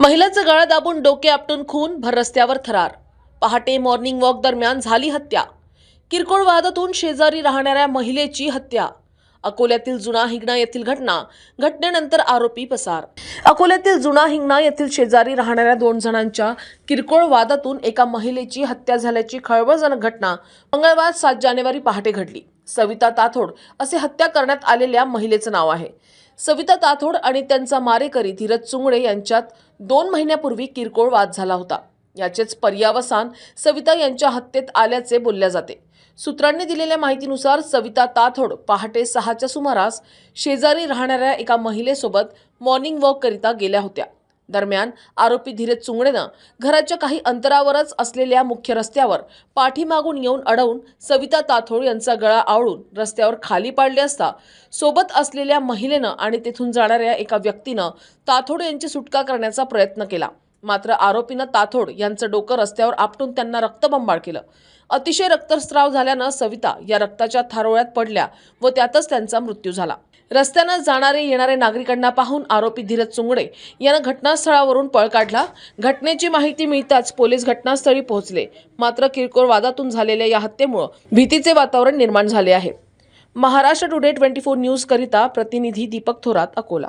महिलाचं गळा दाबून डोके आपटून खून भर रस्त्यावर थरार. पहाटे मॉर्निंग वॉक दरम्यान झाली हत्या. किरकोळ वादातून शेजारी राहणाऱ्या महिलेची हत्या. अकोल्यातील जुना हिंगणा येथील घटना घटनेनंतर आरोपी पसार. अकोल्यातील जुना हिंगणा येथील शेजारी राहणाऱ्या दोन जणांच्या किरकोळ वादातून एका महिलेची हत्या झाल्याची खळबळजनक घटना मंगळवार सात जानेवारी पहाटे घडली. सविता ताथोड असे हत्या करण्यात आलेल्या महिलेचं नाव आहे. सविता ताथोड आणि त्यांचा मारेकरी धीरज चुंगडे यांच्यात दोन महिन्यापूर्वी किरकोळ वाद झाला होता. याचेच पर्यावसान सविता यांच्या हत्येत आल्याचे बोलल्या जाते. सूत्रांनी दिलेल्या माहितीनुसार सविता ताथोड पहाटे सहाच्या सुमारास शेजारी राहणाऱ्या एका महिलेसोबत मॉर्निंग वॉक करिता गेल्या होत्या. दरम्यान आरोपी धीरज चुंगडेनं घराच्या काही अंतरावरच असलेल्या मुख्य रस्त्यावर पाठीमागून येऊन अडवून सविता ताथोड यांचा गळा आवळून रस्त्यावर खाली पाडले असता सोबत असलेल्या महिलेनं आणि तेथून जाणाऱ्या एका व्यक्तीनं ताथोड यांची सुटका करण्याचा प्रयत्न केला. मात्र आरोपीनं ताथोड यांचं डोकं रस्त्यावर आपटून त्यांना रक्तबंबाळ केलं. अतिशय रक्तस्राव झाल्यानं सविता या रक्ताच्या थारोळ्यात पडल्या व त्यातच त्यांचा मृत्यू झाला. रस्त्यानं जाणारे येणारे नागरिकांना पाहून आरोपी धीरज चुंगडे यानं घटनास्थळावरून पळ काढला. घटनेची माहिती मिळताच पोलीस घटनास्थळी पोहोचले. मात्र किरकोळ वादातून झालेल्या या हत्येमुळं भीतीचे वातावरण निर्माण झाले आहे. Maharashtra today twenty four news करिता प्रतिनिधी दीपक थोरात अकोला.